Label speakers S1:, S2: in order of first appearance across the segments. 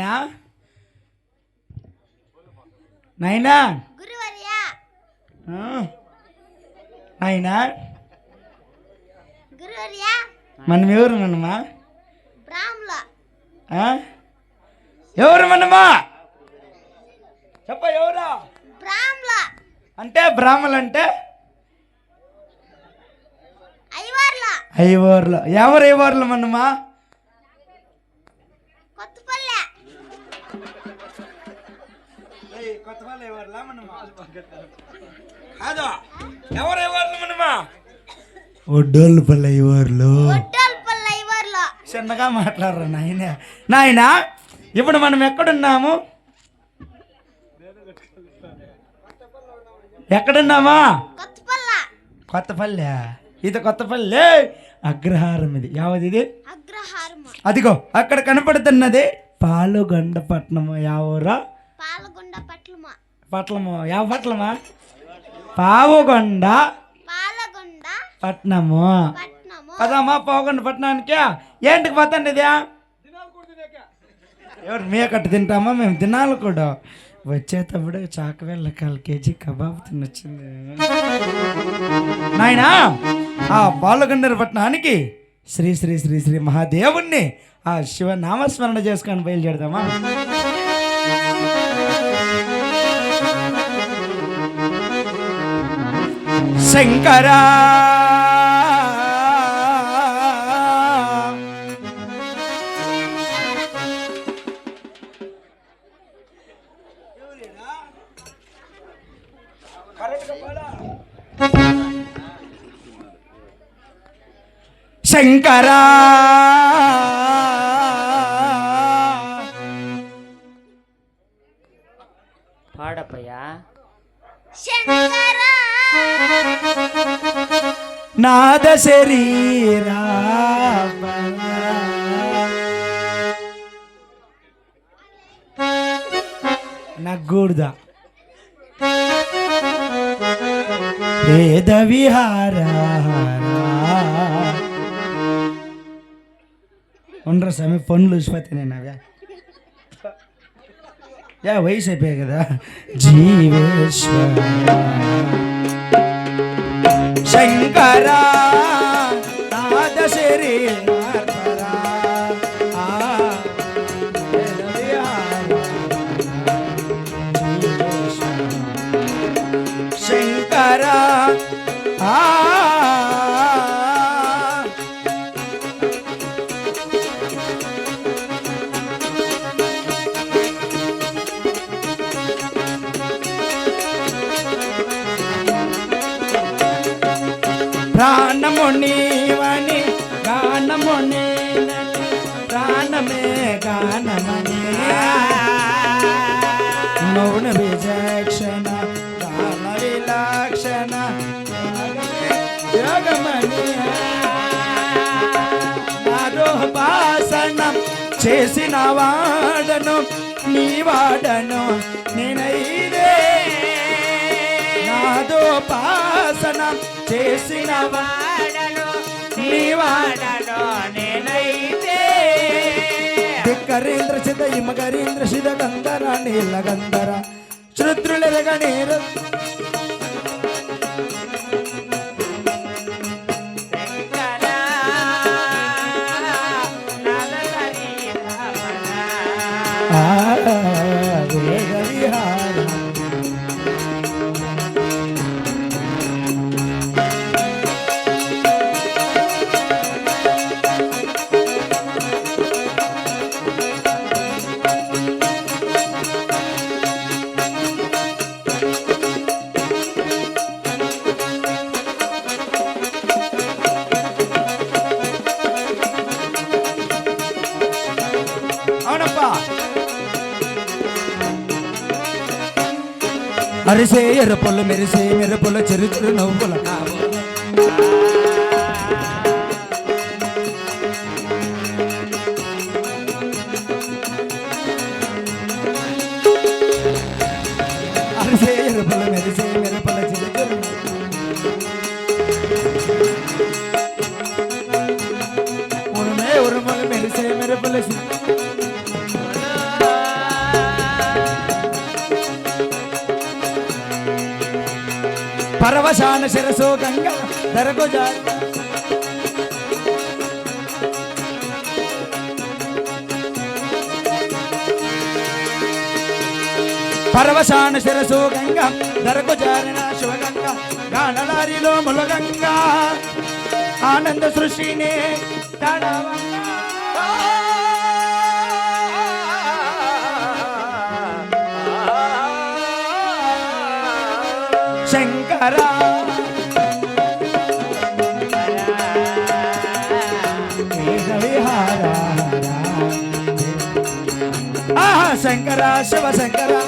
S1: నాయనా? నాయనా? నాయనా? మనం ఎవరు మనమా? ఎవరు మనమా? చెప్ప ఎవరా? అంటే బ్రాహ్మలు అంటే?
S2: ఐవర్ల.
S1: ఐవర్లు. ఎవరు ఐవర్లు మనమా? కొత్త వాళ్ళు ఐవర్లా మనమా? కాదు? ఎవరు ఐవర్లు మనమా ఒడ్డోళ్ళు పల్లె చిన్నగా మాట్లాడరు నాయన. నాయన ఇప్పుడు మనం ఎక్కడున్నాము? ఎక్కడున్నామా?
S2: కొత్తపల్లె.
S1: కొత్తపల్లె. ఇది కొత్తపల్లె. అగ్రహారం ఇది. యావది ఇది? అదిగో అక్కడ కనపడుతున్నది పాలుగొండ పట్నము యావూరా?
S2: పాలగొండ పట్లమ.
S1: పట్లము? యావ పట్లమా? పావుగొండ
S2: పాలగొండ
S1: పట్నము. పదమ్మా పావుగొండ పట్నానికి? ఏంటికి పోతాండి ఇది ఎవరు మేకట్టు తింటామా? మేము తినాలి కూడా. వచ్చేటప్పుడు చాకవేళ్ళ కాల్ కేజీ కబాబ్ తినొచ్చింది. నాయనా ఆ పాలగండర పట్టణానికి శ్రీ శ్రీ శ్రీ శ్రీ మహాదేవుణ్ణి ఆ శివ నామస్మరణ చేసుకొని బయలుదేరదామా? శంకరా. శంకరా.
S3: పాడపయ్యా.
S2: శంకర.
S1: ನಾದ ಶರೀರ ನಗ್ಗೂಡ್ದ. ವೇದ ವಿಹಾರ. ಒಂಡ್ರ ಸ್ವಾಮಿ ಪಣ್ಣು ಇಸ್ಪತ್ತೀನಿ ನಾವ್ಯಾ? ಯಾ ವಯಸ್ಸೇ ಬೇಗದ ಜೀವೇಶ್ವರ. శంకరా ప్రాణము నీవని గానము నేనని ప్రాణమే గానమని. మౌన విచక్షణ గాన విలక్షణ యోగమని నాదోపాసనం చేసిన వాడను నీ వాడను నేనైదే నాదోపాసనం చేసిన
S3: వాడను
S1: నీ వాడ
S3: వాడను నేనైతే.
S1: ధిక్కరేంద్ర సిద్ధ ఇమగరీంద్ర సిద్ధ గంధర నీల గంధర శృద్రులెరగ నీరు.
S3: శంకర
S1: అరిసే ఎర్రపల్ల మెరిసే మెర్ర పొల్ల చెరు చెరు శ్మశాన శిరసో గంగా ధరకు జారి పరవశాన శిరసో గంగ ధరకు జారిన శివగంగ గానలారిలో ములగంగా. ఆనంద సృష్టినే తడవంగా శంకర శివ శంకరా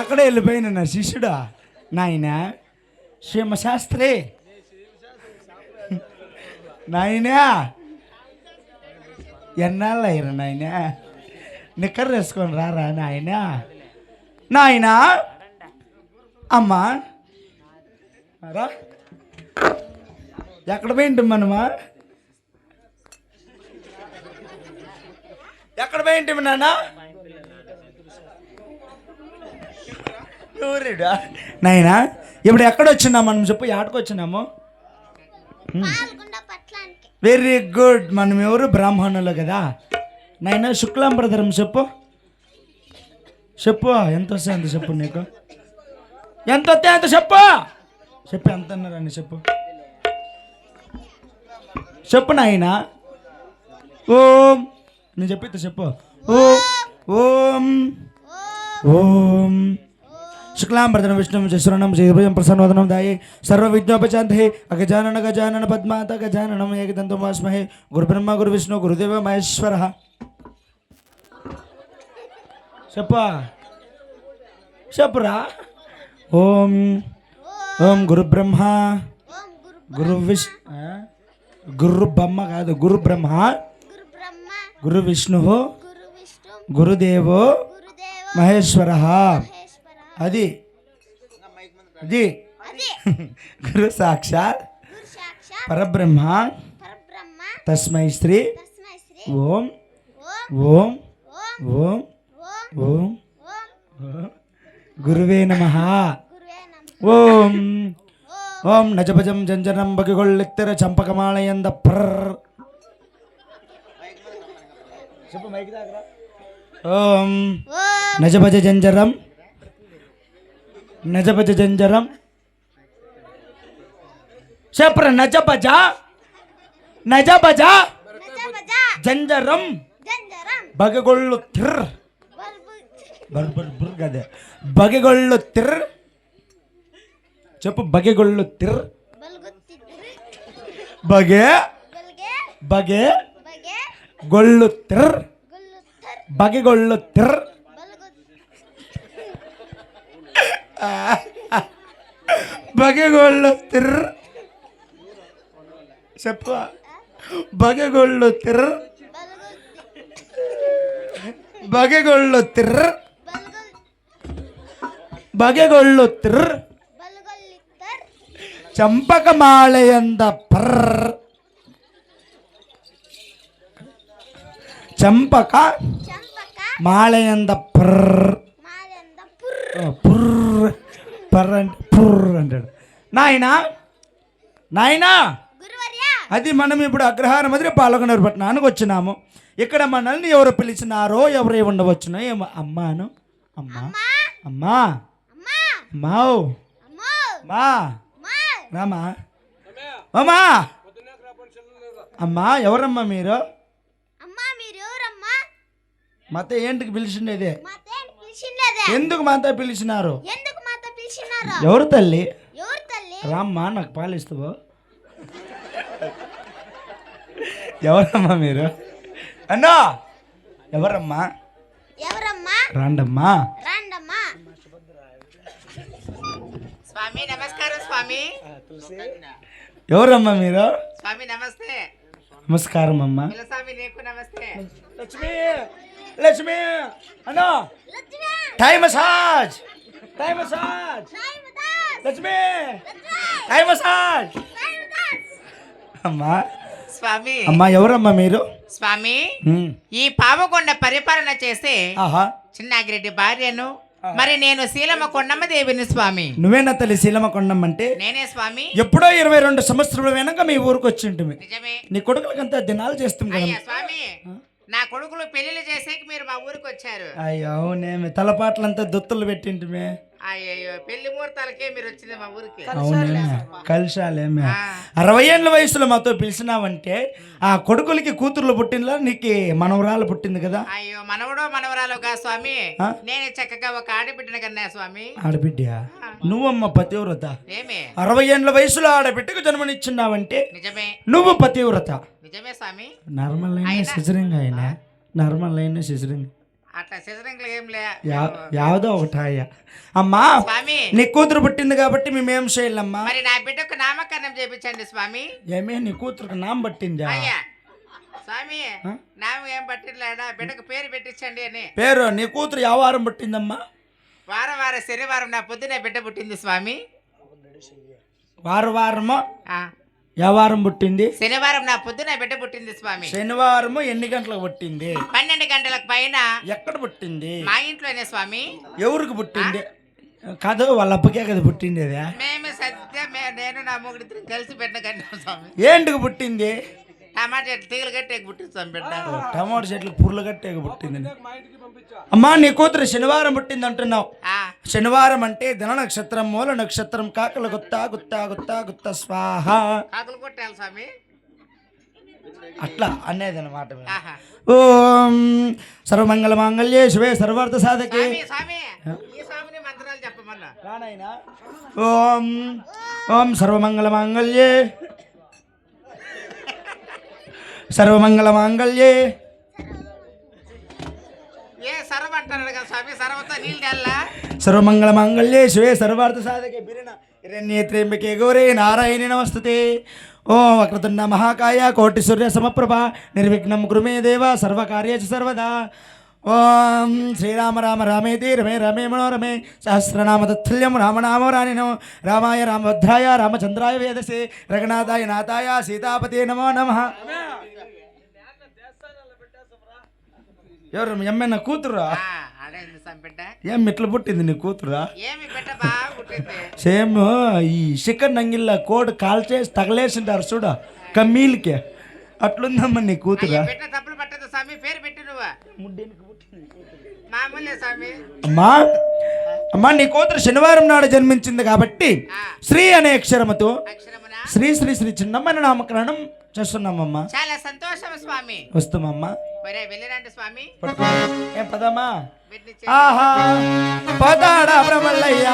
S1: ఎక్కడ వెళ్ళిపోయిన నా శిష్యుడా. నాయన శివశాస్త్రి నాయనా. ఎన్నాళ్ళు అయ్యారు నాయన? నిక్కర్ వేసుకొని రారా నాయన? నాయనా. అమ్మా. రా. ఎక్కడ పోయింటి మనమా? ఎక్కడ పోయింటి నాన్న? ఊరిడా? నాయనా ఇప్పుడు ఎక్కడ వచ్చినాం మనం చెప్పు ఆటకు వచ్చినాము? వెరీ గుడ్ మనం ఎవరు? బ్రాహ్మణులు కదా. నాయన శుక్లాం ప్రధరం చెప్పు. చెప్పు ఎంత వస్తే అంత చెప్పు నీకు? ఎంత వస్తే అంత చెప్పు. చెప్పు ఎంత అన్నారని చెప్పు. చెప్పు నాయన. ఓం. నేను చెప్పితే చెప్పు. ఓం ఓం ఓం. శుక్లాంబరదన విష్ణు శశ్వరణం జయభయం ప్రసన్నవదనం దాయే సర్వ విజ్ఞోపచాంతే అగజానన గజానన పద్మాత గజాననం ఏకదంతం వాస్మహే. గురుబ్రహ్మ గురు విష్ణు గురుదేవ మహేశ్వర. చెప్పా? చెప్పురా? ఓం ఓం గురు బ్రహ్మ
S2: గురు
S1: విష్ గురు బ్రహ్మ కాదు గురు బ్రహ్మ.
S2: గురు
S1: విష్ణు గురుదేవో మహేశ్వర. అది. అది. గురు సాక్షాత్ పరబ్రహ్మ తస్మై శ్రీ ఓం
S2: ఓం
S1: ఓం
S2: ఓం
S1: గురువే నమ. ఓం.
S2: ఓం.
S1: నజభజం జంజనం బగిగొళ్ళెత్తెర చంపకమాలయంద ప్రర్. ఓం
S2: ఓం
S1: నజభజ జంజరం నజభజ జంజరం. చెప్పర నజభజ నజభజ
S2: నజబజ
S1: జంజరం.
S2: జంజరం.
S1: బగగొళ్ళు తిర్.
S2: బల్బు
S1: బర్ బర్ బర్ కదే బగగొళ్ళు తిర్. చెప్పు బగెగొళ్ళు తిర్. బగే. బగే. ಗೊಳ್ಳುತ್ತಿರ್
S2: ಬಗೆಗೊಳ್ಳುತ್ತಿರ್
S1: ಬಗೆಗೊಳ್ಳುತ್ತಿರ್ ಸಪ್ಪ
S2: ಬಗೆಗೊಳ್ಳುತ್ತಿರ್
S1: ಬಗೆಗೊಳ್ಳುತ್ತಿರ್ ಬಗೆಗೊಳ್ಳುತ್ತಿರ್ ಚಂಪಕ ಮಾಳೆಯಂದ ಪರ್ರ.
S2: చంపక మాలయంద
S1: పుర్ర. పుర్ర. పర్ర. పుర్ర అంటాడు. నాయనా నాయనా. అది మనం ఇప్పుడు అగ్రహార మధ్య పాల్గొన్నారు పట్టణానికి వచ్చినాము. ఇక్కడ మనల్ని ఎవరు పిలిచినారో ఎవరే ఉండవచ్చునో ఏమో అమ్మాను అమ్మా. అమ్మా.
S2: మావు
S1: మా రామా. అమ్మా అమ్మా ఎవరమ్మా మీరు? మత ఏంటికి పిలిచిండేది?
S2: మాతో పిలిచినదే
S1: ఎందుకు మాత పిలిచినారు?
S2: ఎందుకు మాతో పిలిచినారు?
S1: ఎవరు తల్లి?
S2: ఎవరు తల్లి?
S1: రామ్మా నాకు పాలిస్తావు ఎవరమ్మా మీరు? అన్నా! ఎవరమ్మా?
S2: ఎవరమ్మా?
S1: రాండమ్మా?
S2: రండమ్మా?
S3: స్వామి నమస్కారం స్వామి.
S1: ఎవరమ్మా మీరు?
S3: స్వామి నమస్తే.
S1: నమస్కారం అమ్మా
S3: స్వామి నీకు నమస్తే.
S1: లక్ష్మి! లక్ష్మి! అన్నా!
S2: Lakshmi!
S1: Thai massage! Thai massage! Lakshmi! Thai massage! అమ్మా!
S3: స్వామి!
S1: అమ్మా ఎవరమ్మా మీరు?
S3: స్వామి. ఈ పావకొండ పరిపాలన చేసే
S1: ఆహా!
S3: చిన్నాగిరెడ్డి భార్యను మరి నేను శీలమ్మ కొండమ్మ దేవిని స్వామి.
S1: నువ్వేనా తల్లి శీలమ కొండమ్మంటే
S3: నేనే స్వామి.
S1: ఎప్పుడో ఇరవై రెండు సంవత్సరాల వెనక మీ ఊరికి వచ్చి ఉంటుంది
S3: నిజమే.
S1: నీ కొడుకులకంతా దినాలు చేస్తాం కదా
S3: అయ్యా స్వామి. నా కొడుకులు పెళ్ళిళ్ళు చేసేకి మీరు మా ఊరికి వచ్చారు
S1: అయ్యో అవునే తలపాట్లంతా దుత్తులు పెట్టింటిమే.
S3: అయ్యో పెళ్ళి ముహూర్తాలకే మీరు వచ్చింది మా ఊరికి.
S1: కలిశాలేమే. అరవై ఏళ్ళ వయసులో మాతో పిలిచినావంటే ఆ కొడుకులకి కూతుర్లు పుట్టినలా నీకు మనవరాలు పుట్టింది కదా.
S3: అయ్యో మనవడో మనవరాలుగా స్వామి?
S1: ఆ?
S3: నేను చక్కగా ఒక ఆడబిడ్డను కన్నా స్వామి.
S1: ఆడబిడ్డ నువ్వమ్మ పతివ్రత.
S3: ఏమే?
S1: అరవై ఏళ్ళ వయసులో ఆడబిడ్డకు జన్మనిచ్చున్నావంటే
S3: నిజమే.
S1: నువ్వు పతివ్రత.
S3: నిజమే స్వామి.
S1: నార్మల్ అయినా?
S3: అయినా-
S1: నార్మల్ అయినా సిజరింగ్.
S3: అట్లా సిజరింగ్లు ఏం లే
S1: యావదో ఒకటాయ అమ్మా
S3: స్వామి!
S1: నీ కూతురు పుట్టింది కాబట్టి మేమేం చేయాలమ్మా?
S3: మరి నా బిడ్డకు నామకరణం చేపించండి స్వామి.
S1: ఏమే నీ కూతురుకు నామ పట్టిందా?
S3: అయ్యా! స్వామి? నామం ఏం పట్టిలేడా బిడ్డకు పేరు పెట్టించండి అని.
S1: పేరు నీ కూతురు యావారం పుట్టిందమ్మా?
S3: వారం వారం శనివారం నా పొద్దునే బిడ్డ పుట్టింది స్వామి.
S1: వారం వారము?
S3: ఆ,
S1: యావారం పుట్టింది?
S3: శనివారం నా పొద్దున బిడ్డ పుట్టింది స్వామి.
S1: శనివారము ఎన్ని గంటలకు పుట్టింది?
S3: పన్నెండు గంటలకు పైన
S1: ఎక్కడ పుట్టింది?
S3: మా ఇంట్లోనే స్వామి.
S1: ఎవరికి పుట్టింది? కాదు వాళ్ళ అప్పకే కదా పుట్టిండేదా
S3: మేము సత్య నేను నా మొగుడిద్దరు కలిసి కట్టాం స్వామి.
S1: ఏంటికి పుట్టింది?
S3: టమాటా చెట్లు తీగలు కట్టే బిడ్డ.
S1: టమాటో చెట్లు పుర్లు కట్టేకి పుట్టింది. అమ్మా నీ కూతురు శనివారం పుట్టింది అంటున్నావు.
S3: ఆ,
S1: శనివారం అంటే ధన నక్షత్రం మూల నక్షత్రం కాకల గుత్తా గుత్తా గుత్తా గుత్త స్వాహ.
S3: కాకులు కొట్టాలి స్వామి.
S1: అట్లా అనేది అనమాట ఓం సర్వమంగళ మాంగళ్యే శివే సర్వార్థ సాధకే.
S3: స్వామి స్వామి ఈ స్వామిని మంత్రాలు చెప్పమన్నా.
S1: ఓం ఓం సర్వమంగళ మాంగళ్యే. సర్వమంగళ మాంగళ్యే సర్వమంగళ మాంగళ్యే శివే సర్వార్థ సాధకే బిరిన హిరణ్యే త్ర్యంబకే గౌరే నారాయణి నమస్తుతే. ఓం వక్రతుండ మహాకాయ కోటి సూర్య సమప్రభ నిర్విఘ్నం కృమే దేవ సర్వకార్యేషు సర్వదా. ఓం శ్రీరామ రామ రామేతి రమే రమే మనోరమే సహస్రనామ తత్తుల్యం రామనామ రాణినో రామాయ రామభద్రాయ రామచంద్రాయ వేదసే రఘునాథాయ నాథాయ సీతాపతే నమో నమః. ఎవరు మీ అమ్మాయి నా కూతురా? ఏం ఇట్లా పుట్టింది నీ కూతురా? సేమ్ ఈ చికెన్ నంగిల్ల కోడ్ కాల్చేసి తగలేసింటారు చూడ కమ్మీలకి. అట్లుందమ్మా నీ కూతురా?
S3: పేరు
S1: అమ్మా అమ్మా నీ కూతురు శనివారం నాడు జన్మించింది కాబట్టి శ్రీ అనే అక్షరముతో శ్రీ శ్రీ శ్రీ చిన్నమ్మని నామకరణం చేస్తున్నామమ్మా.
S3: చాలా సంతోషం స్వామి.
S1: వస్తామమ్మా.
S3: వెళ్ళిరండి స్వామి.
S1: ఏం పదమ్మా? ఆహా పదాడ బ్రహ్మల్లయ్య